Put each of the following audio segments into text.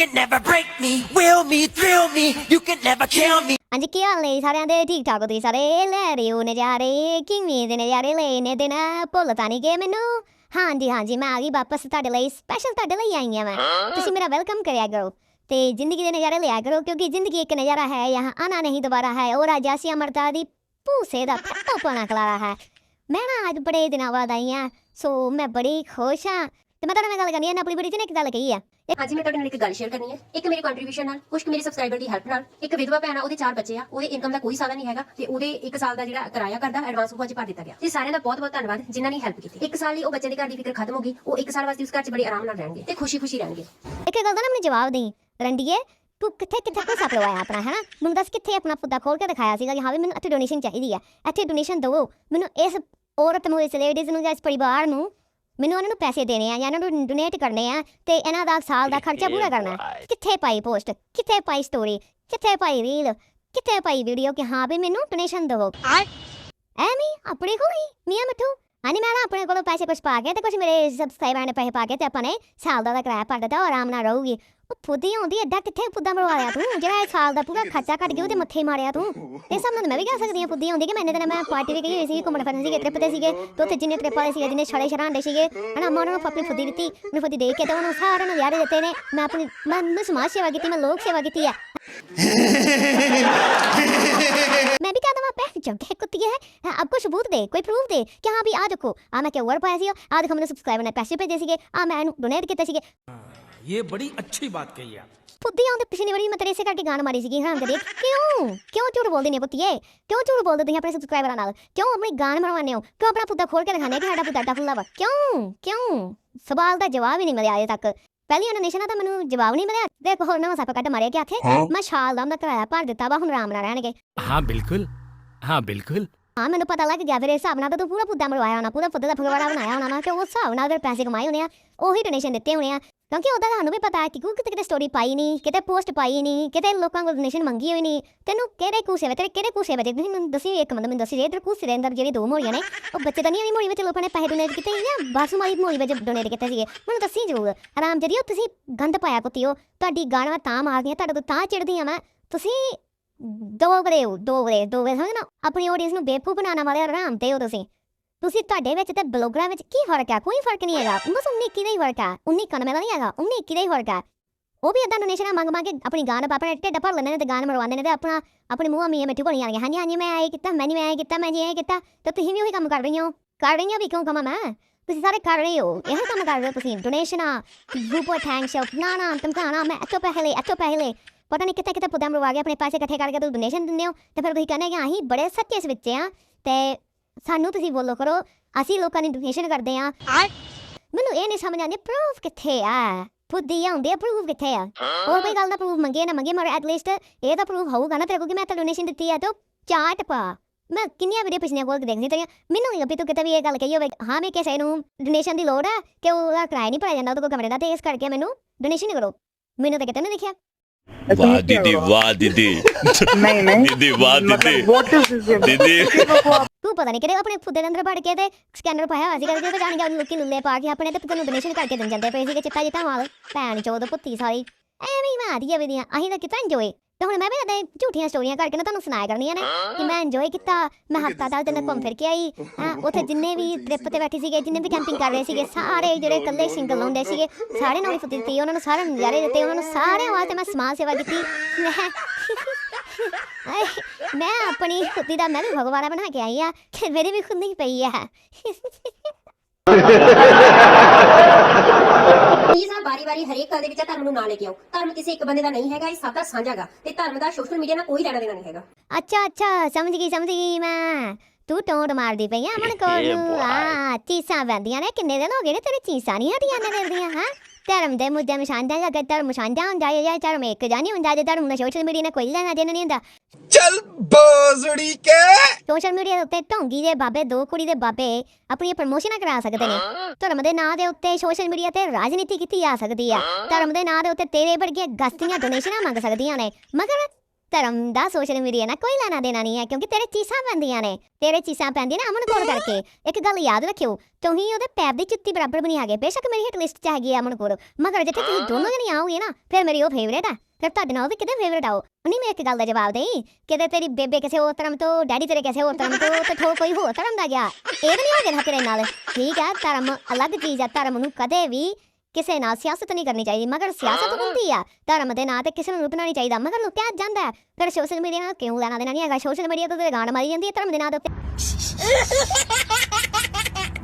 can never break me, will me, thrill me. You can never kill me. ਹਾਂਜੀ ਕੀ ਹਾਲ ਨੇ ਸਾਰਿਆਂ ਦੇ ਠੀਕ ਠਾਕ ਹੋ ਤੁਸੀਂ ਸਾਰੇ ਲੈ ਰਹੇ ਹੋ ਨਜ਼ਾਰੇ ਕਿਵੇਂ ਦੇ ਨਜ਼ਾਰੇ ਲੈਣੇ ਦੇ ਨਾ ਭੁੱਲ ਤਾਂ ਨਹੀਂ ਗਏ ਮੈਨੂੰ ਹਾਂਜੀ ਹਾਂਜੀ ਮੈਂ ਆ ਗਈ ਵਾਪਸ ਤੁਹਾਡੇ ਲਈ ਸਪੈਸ਼ਲ ਤੁਹਾਡੇ ਲਈ ਆਈ ਹਾਂ ਮੈਂ ਤੁਸੀਂ ਮੇਰਾ ਵੈਲਕਮ ਕਰਿਆ ਕਰੋ ਤੇ ਜ਼ਿੰਦਗੀ ਦੇ ਨਜ਼ਾਰੇ ਲਿਆ ਕਰੋ ਕਿਉਂਕਿ ਜ਼ਿੰਦਗੀ ਇੱਕ ਨਜ਼ਾਰਾ ਹੈ ਯਹਾਂ ਆਣਾ ਨਹੀਂ ਦੁਬਾਰਾ ਹੈ ਔਰ ਅੱਜ ਅਸੀਂ ਅਮਰਤਾ ਦੀ ਭੂਸੇ ਦਾ ਫੱਟੋ ਪਣਾ ਕਲਾਰਾ ਹੈ ਮੈਂ ਨਾ ਅੱਜ ਬੜੇ ਦਿਨਾਂ ਬਾਅਦ ਆਈ ਹਾਂ ਸੋ ਮੈਂ ਬੜੀ ਖੁਸ਼ ਹਾਂ ਤੇ ਮੈਂ ਤੁਹਾਡੇ ਨਾਲ ਗੱਲ ਕਰਨੀ ਹੈ ਨਾ ਆਪਣੀ ਬੜੀ ਤੇ ਇੱਕ ਗੱਲ ਕਹੀ ਆ। ਹਾਂਜੀ ਮੈਂ ਤੁਹਾਡੇ ਨਾਲ ਇੱਕ ਗੱਲ ਸ਼ੇਅਰ ਕਰਨੀ ਹੈ ਇੱਕ ਮੇਰੀ ਕੰਟਰੀਬਿਊਸ਼ਨ ਨਾਲ ਕੁਝ ਮੇਰੇ ਸਬਸਕ੍ਰਾਈਬਰ ਦੀ ਹੈਲਪ ਨਾਲ ਇੱਕ ਵਿਧਵਾ ਭੈਣ ਆ ਉਹਦੇ ਚਾਰ ਬੱਚੇ ਆ ਉਹਦੇ ਇਨਕਮ ਦਾ ਕੋਈ ਸਾਧਨ ਨਹੀਂ ਹੈਗਾ ਤੇ ਉਹਦੇ 1 ਸਾਲ ਦਾ ਜਿਹੜਾ ਕਿਰਾਇਆ ਕਰਦਾ ਐਡਵਾਂਸ ਉਹ ਅੱਜ ਭਰ ਦਿੱਤਾ ਗਿਆ। ਤੇ ਸਾਰਿਆਂ ਦਾ ਬਹੁਤ ਬਹੁਤ ਧੰਨਵਾਦ ਜਿਨ੍ਹਾਂ ਨੇ ਹੈਲਪ ਕੀਤੀ। ਇੱਕ ਸਾਲ ਲਈ ਉਹ ਬੱਚੇ ਦੇ ਘਰ ਦੀ ਫਿਕਰ ਖਤਮ ਹੋ ਗਈ ਉਹ ਇੱਕ ਸਾਲ ਵਾਸਤੇ ਉਸ ਘਰ 'ਚ ਬੜੇ ਆਰਾਮ ਨਾਲ ਰਹਿਣਗੇ ਤੇ ਖੁਸ਼ੀ-ਖੁਸ਼ੀ ਰਹਿਣਗੇ। ਇੱਕ ਗੱਲ ਦਾ ਨਾ ਮੈਨੂੰ ਜਵਾਬ ਦੇਈ। ਰੰਡੀਏ ਤੂੰ ਕਿੱਥੇ ਕਿੱਥੇ ਪੈਸਾ ਪਲਵਾਇਆ ਆਪਣਾ ਹੈਨਾ? ਮੈਨੂੰ ਦੱਸ ਕਿੱਥੇ ਆਪਣਾ ਪੁੱਦਾ ਖੋਲ ਕੇ ਦਿਖਾਇਆ ਸੀਗਾ ਕਿ ਹਾਂ ਵੀ ਮੈਨੂੰ ਇੱਥੇ ਡੋਨੇਸ਼ਨ ਚਾਹੀਦੀ ਹੈ ਇੱਥੇ ਡੋਨੇਸ਼ਨ ਦਿਓ ਮੈਨੂੰ ਇਸ ਔਰਤ ਨੂੰ ਇਸ ਲੇਡੀਜ਼ ਨੂੰ ਜਾਂ ਇਸ ਪਰਿਵਾਰ ਨੂੰ ਮੈਨੂੰ ਉਹਨਾਂ ਨੂੰ ਪੈਸੇ ਦੇਣੇ ਆ ਜਾਂ ਇਹਨਾਂ ਨੂੰ ਡੋਨੇਟ ਕਰਨੇ ਆ ਤੇ ਇਹਨਾਂ ਦਾ ਸਾਲ ਦਾ ਖਰਚਾ ਪੂਰਾ ਕਰਨਾ। ਹੈ। ਕਿੱਥੇ ਪਾਈ ਪੋਸਟ ਕਿੱਥੇ ਪਾਈ ਸਟੋਰੀ ਕਿੱਥੇ ਪਾਈ ਰੀਲ ਕਿੱਥੇ ਪਾਈ ਵੀਡੀਓ ਕਿ ਹਾਂ ਵੀ ਮੈਨੂੰ ਡੋਨੇਸ਼ਨ ਦਿਓ ਐਵੇਂ ਆਪਣੇ ਕੋਲ ਹੀ ਮੀਆਂ ਮਿੱਠੂ। ਹਾਂਜੀ ਮੈਂ ਨਾ ਆਪਣੇ ਕੋਲੋਂ ਪੈਸੇ ਕੁਝ ਪਾ ਕੇ ਤੇ ਕੁਝ ਮੇਰੇ ਸਬਸਕ੍ਰਾਈਬਰਾਂ ਨੇ ਪੈਸੇ ਪਾ ਕੇ ਤੇ ਆਪਾਂ ਨੇ ਸਾਲ ਦਾ ਉਹਦਾ ਕਿਰਾਇਆ ਭਰ ਦਿੱਤਾ ਉਹ ਆਰਾਮ ਨਾਲ ਰਹੂਗੀ। ਫੁੱਦੀ ਆਉਂਦੀ ਐਡਾ ਕਿੱਥੇ ਫੁੱਦਾ ਮਰਵਾ ਲਿਆ ਤੂੰ ਜਿਹੜਾ ਇਹ ਸਾਲ ਦਾ ਪੂਰਾ ਖਰਚਾ ਕੱਟ ਕੇ ਉਹਦੇ ਮੱਥੇ ਮਾਰਿਆ ਤੂੰ ਇਹ ਸਭ ਨਾਲ ਮੈਂ ਵੀ ਕਹਿ ਸਕਦੀ ਹਾਂ ਫੁੱਦੀ ਆਉਂਦੀ ਕਿ ਮੈਨੇ ਤਾਂ ਮੈਂ ਪਾਰਟੀ ਵੀ ਗਈ ਹੋਈ ਸੀ ਘੁੰਮਣ ਫਿਰਨ ਸੀਗੇ ਟ੍ਰਿਪ ਤੇ ਸੀਗੇ ਤੇ ਉੱਥੇ ਜਿੰਨੇ ਟ੍ਰਿਪ ਵਾਲੇ ਸੀਗੇ ਜਿੰਨੇ ਛੜੇ ਛੜਾਂਡੇ ਸੀਗੇ ਹਨਾ ਮੈਂ ਉਹਨਾਂ ਨੂੰ ਆਪਣੀ ਫੁੱਦੀ ਦਿੱਤੀ ਮੈਨੂੰ ਫੁੱਦੀ ਦੇ ਕੇ ਤੇ ਉਹਨਾਂ ਸਾਰਿਆਂ ਨੂੰ ਯਾਰੇ ਦਿੱਤੇ ਨੇ ਮੈਂ ਆਪਣੀ ਮੈਂ ਮੈਂ ਸਮਾਜ ਸੇਵਾ ਕੀਤੀ ਮੈਂ ਲੋਕ ਸੇਵਾ ਕੀਤੀ ਹੈ मैं भी कहता हूँ पैसे चमके कुत्ती है हाँ, आपको सबूत दे कोई प्रूफ दे कि हाँ भी आ देखो आ मैं क्या वर्ड पाया सी आ देखो मैंने सब्सक्राइबर ने पैसे भेजे ਸੀਗੇ ਆ ਮੈਂ ਇਹਨੂੰ ਡੋਨੇਟ ਕੀਤੇ ਸੀਗੇ ये बड़ी अच्छी बात कही आप ਪੁੱਤੀ ਆਉਂਦੇ ਪਿਛਲੀ ਵਾਰੀ ਮੈਂ ਤੇਰੇ ਇਸੇ ਕਰਕੇ ਗਾਣ ਮਾਰੀ ਸੀਗੀ ਹਾਂ ਕਰੀ ਕਿਉਂ ਕਿਉਂ ਝੂਠ ਬੋਲਦੇ ਨੇ ਪੁੱਤੀਏ ਕਿਉਂ ਝੂਠ ਬੋਲਦੇ ਤੁਸੀਂ ਆਪਣੇ ਸਬਸਕ੍ਰਾਈਬਰਾਂ ਨਾਲ ਕਿਉਂ ਆਪਣੀ ਗਾਣ ਮਰਵਾਉਂਦੇ ਹੋ ਕਿਉਂ ਆਪਣਾ ਪੁੱਤਾ ਖੋਲ ਕੇ ਦਿਖਾਉਂਦੇ ਕਿ ਸਾਡਾ ਪੁੱਤਾ ਏਡਾ ਫੁੱਲਾ ਵਾ ਕਿਉਂ ਕਿਉਂ ਸਵਾਲ ਦਾ ਜਵਾਬ ਹੀ ਨਹੀਂ ਮਿਲਿਆ ਅਜੇ ਤੱਕ ਪਹਿਲੀ ਡੋਨੇਸ਼ਨ ਦਾ ਮੈਨੂੰ ਜਵਾਬ ਨਹੀਂ ਮਿਲਿਆ ਦੇਖੋ ਹੋਰ ਨਵਾਂ ਸੱਪ ਕੱਟ ਮਾਰਿਆ ਕਿ ਆਖੇ ਮੈਂ ਸ਼ਾਲ ਦਾ ਮੈਂ ਕਿਰਾਇਆ ਭਰ ਦਿੱਤਾ ਵਾ ਹੁਣ ਆਰਾਮ ਨਾਲ ਰਹਿਣਗੇ हाँ बिल्कुल हाँ बिल्कुल ਹਾਂ ਮੈਨੂੰ ਪਤਾ ਲੱਗ ਗਿਆ ਫਿਰ ਇਸ ਹਿਸਾਬ ਨਾਲ ਤਾਂ ਤੂੰ ਪੂਰਾ ਪੁੱਦਾ ਮਰਵਾਇਆ ਹੋਣਾ ਪੂਰਾ ਪੁੱਦਾ ਦਾ ਫਗਵਾੜਾ ਬਣਾਇਆ ਹੋਣਾ ਨਾ ਕਿ ਉਸ ਹਿਸਾਬ ਨਾਲ ਫਿਰ ਪੈਸੇ ਕਮਾਏ ਹੋਣੇ ਆ ਉਹੀ ਡੋਨੇਸ਼ਨ ਦਿੱਤੇ ਹੋਣੇ ਆ ਕਿਉਂਕਿ ਉਹਦਾ ਤੁਹਾਨੂੰ ਵੀ ਪਤਾ ਹੈ ਕਿ ਕੋਈ ਕਿਤੇ ਕਿਤੇ ਸਟੋਰੀ ਪਾਈ ਨਹੀਂ ਕਿਤੇ ਪੋਸਟ ਪਾਈ ਨਹੀਂ ਕਿਤੇ ਲੋਕਾਂ ਕੋਲ ਡੋਨੇਸ਼ਨ ਮੰਗੀ ਹੋਈ ਨਹੀਂ ਤੈਨੂੰ ਕਿਹੜੇ ਕੂਸੇ ਵੇ ਤੇਰੇ ਕਿਹੜੇ ਕੂਸੇ ਵੇ ਤੁਸੀਂ ਮੈਨੂੰ ਦੱਸੀ ਇੱਕ ਬੰਦਾ ਮੈਨੂੰ ਦੱਸੀ ਜੇ ਇਧਰ ਕੂਸੇ ਦੇ ਅੰਦਰ ਜਿਹੜੀ ਦੋ ਮੋੜੀਆਂ ਨੇ ਉਹ ਬੱਚੇ ਤਾਂ ਨਹੀਂ ਆਈ ਮੋੜੀ ਵਿੱਚ ਲੋਕਾਂ ਨੇ ਪੈਸੇ ਡੋਨੇਟ ਕੀਤੇ ਸੀ ਜਾਂ ਬਾਸੂ ਮਾਰੀ ਮੋੜੀ ਵਿੱਚ ਡੋਨੇਟ ਕੀਤੇ ਸੀਗੇ ਮੈਨੂੰ ਦੱਸੀ ਜ਼ਰੂਰ ਆਰਾਮ ਜਰੀਓ ਤੁਸੀਂ ਗੰਦ ਪਾਇਆ ਕੁੱਤੀਓ ਤੁਹਾਡੀ ਗਾਣਾ ਤਾਂ ਮਾਰਦੀਆਂ ਤੁਹਾਡੇ ਤੋਂ ਤਾਂ ਚਿੜਦੀਆਂ ਮੈਂ ਤੁਸੀਂ ਦੋਗਰੇ ਹੋ ਦੋਗਰੇ ਦੋਗਰੇ ਸਮਝ ਨਾ ਆਪਣੀ ਆਡੀਅנס ਨੂੰ ਬੇਵਕੂਫ ਬਣਾਉਣ ਵਾਲੇ ਆਰਾਮ ਤੇ ਹੋ ਤੁਸੀਂ ਤੁਸੀਂ ਤੁਹਾਡੇ ਵਿੱਚ ਤੇ ਬਲੌਗਰਾਂ ਵਿੱਚ ਕੀ ਫ਼ਰਕ ਹੈ ਕੋਈ ਫ਼ਰਕ ਨਹੀਂ ਹੈਗਾ। ਬਸ 19 ਦਾ ਹੀ ਫ਼ਰਕ ਹੈ 19 91 ਦਾ ਨਹੀਂ ਹੈਗਾ। 19 21 ਦਾ ਹੀ ਫ਼ਰਕ ਹੈ ਉਹ ਵੀ ਇਦਾਂ ਡੋਨੇਸ਼ਨਾਂ ਮੰਗ ਮੰਗ ਕੇ ਆਪਣੀ ਗਾਨ ਆਪਣੇ ਢਿੱਡ ਭਰ ਲੈਂਦੇ ਨੇ ਤੇ ਗਾਨ ਮਰਵਾਉਂਦੇ ਨੇ ਤੇ ਆਪਣਾ ਆਪਣੇ ਮੂੰਹਾਂ ਮੀਆਂ ਮਿੱਠੂ ਬਣੀ ਜਾਂਦੇ ਹਾਂਜੀ ਹਾਂਜੀ, ਮੈਂ ਇਹ ਕੀਤਾ, ਮੈਂ ਨਹੀਂ ਮੈਂ ਇਹ ਕੀਤਾ, ਮੈਂ ਜੀ ਇਹ ਕੀਤਾ। ਤੇ ਤੁਸੀਂ ਵੀ ਉਹੀ ਕੰਮ ਕਰ ਰਹੀਆਂ ਹੋ? ਕਰ ਰਹੀਆਂ ਵੀ ਕਿਉਂ ਕਮਾਂ ਮੈਂ? ਤੁਸੀਂ ਸਾਰੇ ਕਰ ਰਹੇ ਹੋ। ਇਹੋ ਕੰਮ ਕਰ ਰਹੇ ਹੋ ਤੁਸੀਂ। ਡੋਨੇਸ਼ਨਾਂ ਗਰੁੱਪ ਥੈਂਕਸ ਨਾ ਨਾ ਧਮਕਾਣਾ ਮੈਂ ਇੱਥੋਂ ਪੈਸੇ ਲੈ ਇੱਥੋਂ ਪੈਸੇ ਲੈ ਪਤਾ ਨਹੀਂ ਕਿੱਥੇ ਕਿੱਥੇ ਪੁੱਦਾਂ ਮਰਵਾ ਕੇ ਆਪਣੇ ਪੈਸੇ ਇਕੱਠੇ ਕਰਕੇ ਤੁਸੀਂ ਡੋਨੇਸ਼ਨ ਦਿੰਦੇ ਹੋ। ਤੇ ਫਿਰ ਤੁਸੀਂ ਕਹਿੰਦੇ ਕਿ ਅਸੀਂ ਬੜੇ ਸੱਚੇ ਇਸ ਵਿੱਚ ਆ ਤੇ ਸਾਨੂੰ ਤੁਸੀਂ ਬੋਲੋ ਕਰੋ ਅਸੀਂ ਲੋਕਾਂ ਦੀ ਡੋਨੇਸ਼ਨ ਕਰਦੇ ਆ ਮੈਨੂੰ ਇਹ ਨਹੀਂ ਸਮਝ ਆਉਂਦੀ ਪ੍ਰੂਫ ਕਿੱਥੇ ਆ? ਬੁੱਧੀ ਆਉਂਦੀ ਆ ਪ੍ਰੂਫ ਕਿੱਥੇ ਆ? ਹੋਰ ਕੋਈ ਗੱਲ ਦਾ ਪ੍ਰੂਫ ਮੰਗੇ ਨਾ ਮੰਗੇ ਮਰ ਐਟ ਇਹ ਤਾਂ ਪ੍ਰੂਫ ਹੋਊਗਾ ਨਾ ਤੇਰੇ ਕੋਲ ਕਿ ਮੈਂ ਤਾਂ ਡੋਨੇਸ਼ਨ ਦਿੱਤੀ ਆ ਤੋ ਚਾਟ ਪਾ। ਮੈਂ ਕਿੰਨੀਆਂ ਵੀਡੀਓ ਪਿਛਲੀਆਂ ਕੋਲ ਦੇਖਦੀ ਤੇਰੀਆਂ ਮੈਨੂੰ ਨਹੀਂ ਅਭੀ ਤੂੰ ਕਿਤੇ ਵੀ ਇਹ ਗੱਲ ਕਹੀ ਹੋਵੇ ਹਾਂ ਮੈਂ ਕਿਸੇ ਨੂੰ ਡੋਨੇਸ਼ਨ ਦੀ ਲੋੜ ਆ ਕਿ ਉਹਦਾ ਕਿਰਾਇਆ ਨਹੀਂ ਭਰਿਆ ਜਾਂਦਾ ਉਹਦੇ ਕੋਲ ਕਮਰੇ ਦਾ ਤੇ ਇਸ ਕਰਕੇ ਮੈਨੂੰ ਡੋਨੇਸ਼ਨ ਨਹੀਂ ਕਰੋ। ਮੈਨੂੰ ਤਾਂ ਕਿਤੇ ਨਹੀਂ ਦੇਖਿਆ। ਵਾਹ ਦੀਦੀ ਵਾਹ ਦੀਦੀ। ਨਹੀਂ ਨਹੀਂ। ਦੀਦੀ ਵਾਹ ਦੀਦੀ। ਦੀਦੀ। ਤੂੰ ਪਤਾ ਨਹੀਂ ਕਿਹੜੇ ਆਪਣੇ ਫੁੱਦੇ ਦੇ ਅੰਦਰ ਵੜ ਕੇ ਤੇ ਸਕੈਨਰ ਪਾਇਆ ਹੋਇਆ ਸੀਗਾ ਜਿਹਦੇ ਜਾਣ ਕੇ ਲੁੱਕੀ ਲੁੱਲੇ ਪਾ ਕੇ ਆਪਣੇ ਤੇ ਤੈਨੂੰ ਡੋਨੇਸ਼ਨ ਕਰਕੇ ਦਿੰ ਜਾਂਦੇ ਪਏ ਸੀਗੇ ਚਿੱਟਾ ਚਿੱਟਾ ਮਾਲ, ਭੈਣ ਚੋਦ ਪੁੱਤੀ ਸਾਰੀ ਐਵੇਂ ਹੀ ਮਾਰੀਆਂ ਵੀਦੀਆਂ ਅਸੀਂ ਤਾਂ ਕੀਤਾ ਇੰਜੋਏ ਤੇ ਹੁਣ ਮੈਂ ਵੀ ਇਹਦੇ ਝੂਠੀਆਂ ਸਟੋਰੀਆਂ ਕਰਕੇ ਨਾ ਤੁਹਾਨੂੰ ਸੁਣਾਇਆ ਕਰਨੀਆਂ ਨੇ ਕਿ ਮੈਂ ਇੰਜੋਏ ਕੀਤਾ, ਮੈਂ ਹਫਤਾ ਦਸ ਦਿਨ ਘੁੰਮ ਫਿਰ ਕੇ ਆਈ। ਹਾਂ, ਉੱਥੇ ਜਿੰਨੇ ਵੀ ਟ੍ਰਿਪ ਤੇ ਬੈਠੇ ਸੀਗੇ, ਜਿੰਨੇ ਵੀ ਕੈਂਪਿੰਗ ਕਰ ਰਹੇ ਸੀਗੇ, ਸਾਰੇ ਜਿਹੜੇ ਇਕੱਲੇ ਸਿੰਗਲ ਹੁੰਦੇ ਸੀਗੇ, ਸਾਰੇ ਨਾਲ ਹੀ ਦਿੱਤੀ, ਉਹਨਾਂ ਨੂੰ ਸਾਰਿਆਂ ਨੂੰ ਨਜ਼ਾਰੇ ਦਿੱਤੇ, ਉਹਨਾਂ ਨੂੰ ਸਾਰਿਆਂ ਵਾਸਤੇ ਮੈਂ ਸਮਾਜ ਸੇਵਾ ਕੀਤੀ। ਮੈਂ ਆਏ, ਮੈਂ ਆਪਣੀ ਖੁਦੀ ਦਾ ਮੈਂ ਵੀ ਭਗਵਾਨਾ ਬਣਾ ਕੇ ਆਈ ਆ ਕਿ ਮੇਰੀ ਵੀ ਖੁਦੀ ਪਈ ਆ। ਪਲੀਜ਼ ਆ ਬਾਰੀ-ਬਾਰੀ ਹਰੇਕ ਗੱਲ ਦੇ ਵਿੱਚ ਧਰਮ ਨੂੰ ਨਾ ਲੈ ਕੇ ਆਓ। ਧਰਮ ਕਿਸੇ ਇੱਕ ਬੰਦੇ ਦਾ ਨਹੀਂ ਹੈਗਾ ਇਹ ਸਭ ਦਾ ਸਾਂਝਾਗਾ ਤੇ ਧਰਮ ਦਾ ਸੋਸ਼ਲ ਮੀਡੀਆ ਨਾਲ ਕੋਈ ਲੈਣਾ ਦੇਣਾ ਨਹੀਂ ਹੈਗਾ। ਅੱਛਾ ਅੱਛਾ ਸਮਝ ਗਈ ਸਮਝ ਗਈ ਮੈਂ। ਤੂੰ ਟੋਂਟ ਮਾਰਦੀ ਪਈ ਆ ਮਨ ਕੋਲ। ਆ ਚੀਸਾਂ ਵੰਦੀਆਂ ਨੇ। ਕਿੰਨੇ ਦਿਨ ਹੋ ਗਏ ਨੇ ਤੇਰੇ ਚੀਸਾਂ ਨਹੀਂ ਹਟੀਆਂ ਨੇ ਦਿੰਦੀਆਂ ਹਾਂ? ਧਰਮ ਦੇ ਮੁੱਦੇ ਮਸ਼ਾਂਦਾ ਕਿ ਧਰਮ ਮਸ਼ਾਂਦਾ ਹੁੰਦਾ ਹੈ ਜਾਂ ਧਰਮ ਇੱਕ ਜਾਨੀ ਹੁੰਦਾ ਜੇ ਧਰਮ ਦਾ ਸੋਸ਼ਲ ਮੀਡੀਆ ਨਾਲ ਕੋਈ ਲੈਣਾ ਦੇਣਾ ਨਹੀਂ ਹੁੰਦਾ ਚੱਲ ਬੋਜ਼ੜੀ ਕੇ ਸੋਸ਼ਲ ਮੀਡੀਆ ਦੇ ਉੱਤੇ ਢੋਂਗੀ ਦੇ ਬਾਬੇ ਦੋ ਕੁੜੀ ਦੇ ਬਾਬੇ ਆਪਣੀਆਂ ਪ੍ਰਮੋਸ਼ਨਾਂ ਕਰਾ ਸਕਦੇ ਨੇ ਧਰਮ ਦੇ ਨਾਂ ਦੇ ਉੱਤੇ ਸੋਸ਼ਲ ਮੀਡੀਆ ਤੇ ਰਾਜਨੀਤੀ ਕੀਤੀ ਜਾ ਸਕਦੀ ਆ ਧਰਮ ਦੇ ਨਾਂ ਦੇ ਉੱਤੇ ਤੇਰੇ ਵਰਗੀਆਂ ਗਸਤੀਆਂ ਡੋਨੇਸ਼ਨਾਂ ਮੰਗ ਸਕਦੀਆਂ ਨੇ ਮਗਰ ਧਰਮ ਦਾ ਸੋਸ਼ਲ ਮੀਡੀਆ ਨਾਲ ਕੋਈ ਲੈਣਾ ਦੇਣਾ ਨਹੀਂ ਹੈ ਕਿਉਂਕਿ ਤੇਰੇ ਚੀਸਾਂ ਪੈਂਦੀਆਂ ਨੇ ਤੇਰੇ ਚੀਸਾਂ ਪੈਂਦੀਆਂ ਨੇ ਅਮਨ ਕੌਰ ਕਰਕੇ ਇੱਕ ਗੱਲ ਯਾਦ ਰੱਖਿਓ ਤੁਸੀਂ ਉਹਦੇ ਪੈਰ ਦੀ ਚੁੱਤੀ ਬਰਾਬਰ ਬਣੀ ਆਗੇ ਬੇਸ਼ੱਕ ਮੇਰੀ ਹਿੱਟ ਲਿਸਟ 'ਚ ਹੈਗੀ ਆ ਅਮਨ ਕੌਰ ਮਗਰ ਜਿੱਥੇ ਤੁਸੀਂ ਦੋਨੋਂ ਜਣੀ ਆਓਗੇ ਨਾ ਫਿਰ ਮੇਰੀ ਉਹ ਫੇਵਰੇਟ ਆ ਫਿਰ ਤੁਹਾਡੇ ਨਾਲ ਉਹ ਵੀ ਕਿਤੇ ਫੇਵਰੇਟ ਆਓ ਨਹੀਂ ਮੈਂ ਇੱਕ ਗੱਲ ਦਾ ਜਵਾਬ ਦੇਈ ਕਿਤੇ ਤੇਰੀ ਬੇਬੇ ਕਿਸੇ ਹੋਰ ਧਰਮ ਤੋਂ ਡੈਡੀ ਤੇਰੇ ਕਿਸੇ ਹੋਰ ਧਰਮ ਤੋਂ ਤੇ ਠੋ ਕੋਈ ਹੋਰ ਧਰਮ ਦਾ ਗਿਆ ਇਹ ਵੀ ਨਹੀਂ ਹੋ ਗਿਆ ਤੇਰੇ ਨਾਲ ਠੀਕ ਆ ਧਰਮ ਅਲੱਗ ਚੀਜ਼ ਆ ਧਰਮ ਨੂੰ ਕਦੇ ਵੀ ਕਿਸੇ ਨਾਲ ਸਿਆਸਤ ਨਹੀਂ ਕਰਨੀ ਚਾਹੀਦੀ ਮਗਰ ਸਿਆਸਤ ਹੁੰਦੀ ਆ। ਧਰਮ ਦੇ ਨਾਂ ਤੇ ਕਿਸੇ ਨੂੰ ਰੁਕਣਾ ਨਹੀਂ ਚਾਹੀਦਾ ਮਗਰ ਲੁਕਿਆ ਜਾਂਦਾ ਹੈ। ਸੋਸ਼ਲ ਮੀਡੀਆ ਕਿਉਂ ਲੈਣਾ ਦੇਣਾ ਨਹੀਂ ਹੈਗਾ? ਸੋਸ਼ਲ ਮੀਡੀਆ ਤੋਂ ਤੇ ਗਾਣ ਮਾਰੀ ਜਾਂਦੀ ਹੈ ਧਰਮ ਦੇ ਨਾਂ ਦੇ ਉੱਤੇ।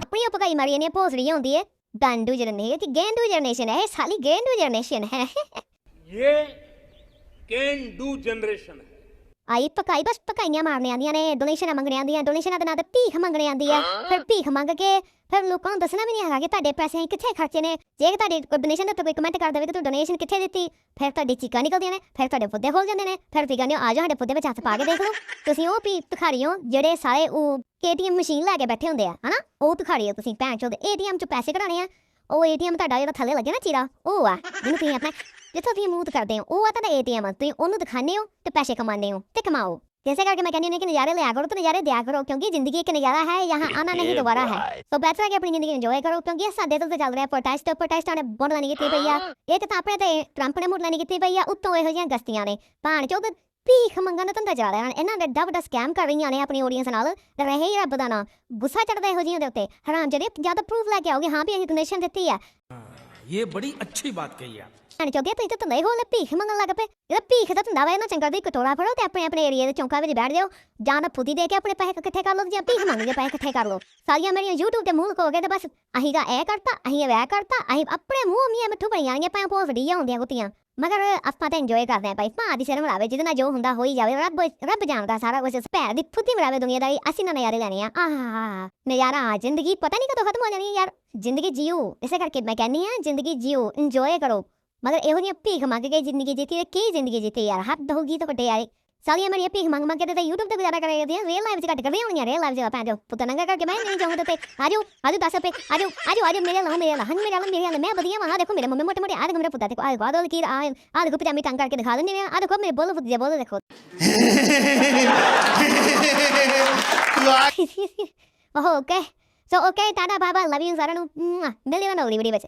ਆਪਣੀ ਪਕਾਈ ਮਾਰੀ ਜਾਂਦੀ ਹੈ ਭੋਸੜੀ ਹੁੰਦੀ ਹੈ। ਡਾਂਡੂ ਜਨਰੇਸ਼ਨ ਹੈ ਗੇਂਡੂ ਜਨਰੇਸ਼ਨ ਹੈ ਇਹ ਸਾਲੀ ਗੇਂਡੂ ਜਨਰੇਸ਼ਨ ਹੈ। ਇਹ ਗੇਂਡੂ ਜਨਰੇਸ਼ਨ ਹੈ। ਆਈ ਪਕਾਈ ਬਸ ਪਕਾਈਆਂ ਮਾਰਨੇ ਆਂਦੀਆਂ ਨੇ ਡੋਨੇਸ਼ਨਾਂ ਮੰਗਣੇ ਆਂਦੀਆਂ ਡੋਨੇਸ਼ਨਾਂ ਦੇ ਨਾਂ ਤੇ ਭੀਖ ਮੰਗਣੇ ਆਂਦੀ ਆ ਫਿਰ ਭੀਖ ਮੰਗ ਕੇ ਫਿਰ ਲੋਕਾਂ ਨੂੰ ਦੱਸਣਾ ਵੀ ਨਹੀਂ ਹੈਗਾ ਕਿ ਤੁਹਾਡੇ ਪੈਸੇ ਅਸੀਂ ਕਿੱਥੇ ਖਰਚੇ ਨੇ ਜੇ ਤੁਹਾਡੇ ਡੋਨੇਸ਼ਨ ਦੇ ਉੱਤੇ ਕੋਈ ਕਮੈਂਟ ਕਰ ਦੇਵੇ ਕਿ ਤੂੰ ਡੋਨੇਸ਼ਨ ਕਿੱਥੇ ਦਿੱਤੀ ਫਿਰ ਤੁਹਾਡੀ ਚੀਕਾਂ ਨਿਕਲਦੀਆਂ ਨੇ ਫਿਰ ਤੁਹਾਡੇ ਫੁੱਦੇ ਖੋਲ ਜਾਂਦੇ ਨੇ ਫਿਰ ਤੁਸੀਂ ਕਹਿੰਦੇ ਹੋ ਆ ਜਾਓ ਸਾਡੇ ਫੁੱਦੇ ਵਿੱਚ ਹੱਥ ਪਾ ਕੇ ਦੇਖ ਲਓ ਤੁਸੀਂ ਉਹ ਵੀ ਭਿਖਾਰੀ ਹੋ ਜਿਹੜੇ ਸਾਰੇ ਉਹ ਏਟੀਐਮ ਮਸ਼ੀਨ ਲੈ ਕੇ ਬੈਠੇ ਹੁੰਦੇ ਆ ਹਨਾ ਉਹ ਭਿਖਾਰੀ ਹੋ ਤੁਸੀਂ ਭੈਣ ਚੋਦ ਏਟੀਐਮ 'ਚ ਪੈਸੇ ਕਢਾਣੇ ਆ ਉਹ ਏਟੀਐਮ ਤੁਹਾਡਾ ਜਿਹੜਾ ਥੱਲੇ ਲੱਗਿਆ ਨਾ ਚੀਰਾ ਉਹ ਆ ਜਿਹਨੂੰ ਤੁਸੀਂ ਆਪਣਾ ਜਿੱਥੋਂ ਤੁਸੀਂ ਮੂਤ ਕਰਦੇ ਹੋ ਉਹ ਆ ਤੁਹਾਡਾ ਏਟੀਐਮ ਤੁਸੀਂ ਉਹਨੂੰ ਦਿਖਾਣੇ ਹੋ ਤੇ ਪੈਸੇ ਕਮਾਉਂਦੇ ਹੋ ਤੇ ਕਮਾਓ जैसे ਕਰਕੇ मैं कहनी हूँ कि ਨਜ਼ਾਰੇ लिया ਕਰੋ तो नज़ारे दिया करो क्योंकि जिंदगी एक नज़ारा है यहाँ आना नहीं दोबारा है तो बेहतर है कि अपनी जिंदगी एंजॉय करो ਸਾਡੇ ਤੋਂ ਚੱਲ ਰਿਹਾ ਪ੍ਰੋਟੈਸਟ ਪ੍ਰੋਟੈਸਟ ਨੇ ਬੋਰਡ ਲਾਣੀ ਕੀਤੀ ਪਈ ਇਹ ਤੇ ਤਾਂ ਆਪਣੇ ਤੇ ਟਰੰਪ ਨੇ ਮੋੜ ਲਾਣੀ ਕੀਤੀ ਪਈ ਆ ਉੱਤੋਂ ਇਹੋ ਜਿਹੀਆਂ ਗਸਤੀਆਂ ਨੇ ਭਾਣ ਚੋਦ ਭੀਖ ਮੰਗਣ ਦਾ ਧੰਦਾ ਚੱਲ ਰਿਹਾ ਇਹਨਾਂ ਨੇ ਡੱਬ ਸਕੈਮ ਕਰ ਰਹੀਆਂ ਨੇ ਆਪਣੀ ਆਡੀਅנס ਨਾਲ ਰਹੇ ਹੀ ਰੱਬ ਦਾ ਨਾਮ ਗੁੱਸਾ ਚੜਦਾ ਇਹੋ ਜਿਹੀਆਂ ਦੇ ਉੱਤੇ ਹਰਾਮ ਜਿਹੜੇ ਜ਼ਿਆਦਾ ਪ੍ਰੂਫ ਲੈ ਕੇ ਆਓਗੇ ਹਾਂ ਵੀ ਅਸੀਂ ਡੋਨੇਸ਼ਨ ਦਿੱਤੀ ਹੈ ये बड़ी अच्छी बात कही आप ਭੈਣ ਚੋਦ ਤੁਸੀਂ ਤਾਂ ਧੰਦਾ ਹੀ ਹੋਲੇ ਭੀਖ ਮੰਗਣ ਲੱਗ ਪਏ ਇਹਦਾ ਭੀਖ ਦਾ ਧੰਦਾ ਵਾ ਇਹਨਾਂ ਚੰਗਾ ਦੀ ਕਟੋਰਾ ਫੜੋ ਤੇ ਆਪਣੇ ਆਪਣੇ ਏਰੀਆ ਦੇ ਚੌਂਕਾਂ ਵਿੱਚ ਬੈਠ ਜਾਓ ਜਾਂ ਤਾਂ ਫੁੱਦੀ ਦੇ ਕੇ ਆਪਣੇ ਪੈਸੇ ਇਕੱਠੇ ਕਰ ਲਓ ਤੇ ਜਾਂ ਭੀਖ ਮੰਗ ਕੇ ਪੈਸੇ ਇਕੱਠੇ ਕਰ ਲਓ ਸਾਰੀਆਂ ਮੇਰੀਆਂ YouTube ਤੇ ਮੂੰਹ ਲਕੋ ਕੇ ਤੇ ਬਸ ਅਹੀਂ ਦਾ ਇਹ ਕਰਤਾ ਅਹੀਂ ਇਹ ਵੈ ਕਰਤਾ ਅਹੀਂ ਆਪਣੇ ਮੂੰਹ ਮੀਆਂ ਮਿੱਠੂ ਬਣੀ ਜਾਣਗੀਆਂ ਭਾਵੇਂ ਬਹੁਤ ਵਧੀਆ ਹੁੰਦੀਆਂ ਕੁੱਤੀਆਂ ਮਗਰ ਆਪਾਂ ਤਾਂ ਇੰਜੋਏ ਕਰਦੇ ਆਂ ਭਾਈ। ਭਾਂ ਦੀ ਸਿਰ ਮਰਾਵੇ ਜਿਹਦੇ ਨਾਲ ਜੋ ਹੁੰਦਾ ਹੋਈ ਜਾਵੇ। ਰੱਬ ਰੱਬ ਜਾਣਦਾ ਸਾਰਾ ਕੁਝ ਭੈਣ ਦੀ ਫੁੱਦੀ ਮਰਾਵੇ ਦੁਨੀਆਦਾਰੀ ਅਸੀਂ ਨਾ ਨਜ਼ਾਰੇ ਲੈਣੇ ਆ। ਆਹ ਨਜ਼ਾਰਾ, ਜ਼ਿੰਦਗੀ ਪਤਾ ਨਹੀਂ ਕਦੋਂ ਖਤਮ ਹੋ ਜਾਣੀ ਹੈ ਯਾਰ। ਜ਼ਿੰਦਗੀ ਜੀਓ, ਇਸੇ ਕਰਕੇ ਮੈਂ ਕਹਿੰਨੀ ਆ ਜ਼ਿੰਦਗੀ ਜੀਓ ਇੰਜੋਏ ਕਰੋ। ਮਗਰ ਇਹੋ ਜਿਹੀਆਂ ਭੀਖ ਮੰਗ ਕੇ ਜ਼ਿੰਦਗੀ ਜੀਤੀ ਤੇ ਕੀ ਜ਼ਿੰਦਗੀ ਜੀਤੀ ਯਾਰ? ਹੱਦ ਹੋਗੀ ਤਾਂ ਵੱਡੇ ਯਾਰ। ਸਾਲੀਆਂ ਮੇਰੀਆਂ ਭੀਖ ਮੰਗ ਮੰਗ ਕੇ ਤੇ YouTube ਤੇ ਗੁਜ਼ਾਰਾ ਕਰੇ ਜਾਂਦੀਆਂ ਰੀਅਲ ਲਾਈਫ 'ਚ ਘੱਟ ਕਰਦੀਆਂ ਹੋਣੀਆਂ ਰੀਅਲ ਲਾਈਫ 'ਚ ਭੈਣ ਜੋ ਪੁੱਤ ਨੰਗਾ ਕਰਕੇ ਮੈਂ ਨਹੀਂ ਜਾਊਂਗਾ ਤੇ। ਆਜੋ ਆਜੋ 10 ਰੁਪਏ ਆਜੋ ਆਜੋ ਆਜੋ ਮੇਰੇ ਲਾਹ ਮੇਰੇ ਲਾਹ ਮੇਰੇ ਲਾਹ ਮੇਰੇ ਲਾਹ ਮੈਂ ਵਧੀਆ ਵਾਂ ਦੇਖੋ ਮੇਰੇ ਮੰਮੀ ਮੋਟੇ ਮੋਟੇ ਆ ਦੇਖੋ ਮੇਰੇ ਪੁੱਤਾਂ ਦੇਖੋ ਆ ਦੇਖੋ ਆਹ ਕੀ ਆ ਆ ਦੇਖੋ ਪਜਾਮੀ ਤੰਗ ਕਰਕੇ ਦਿਖਾ ਦਿੰਦੇ ਨੇ ਆ ਦੇਖੋ ਮੇਰੇ ਬੋਲ ਫੁੱਟ ਬੋਲ ਦੇਖੋ। ਓਕੇ ਸੋ ਓਕੇ ਟਾਟਾ ਬਾਬਾ ਲਵ ਯੂ ਸਾਰਿਆਂ ਨੂੰ। ਮਿਲਦੇ ਹਾਂ ਅਗਲੀ ਵੀਡੀਓ ਵਿੱਚ।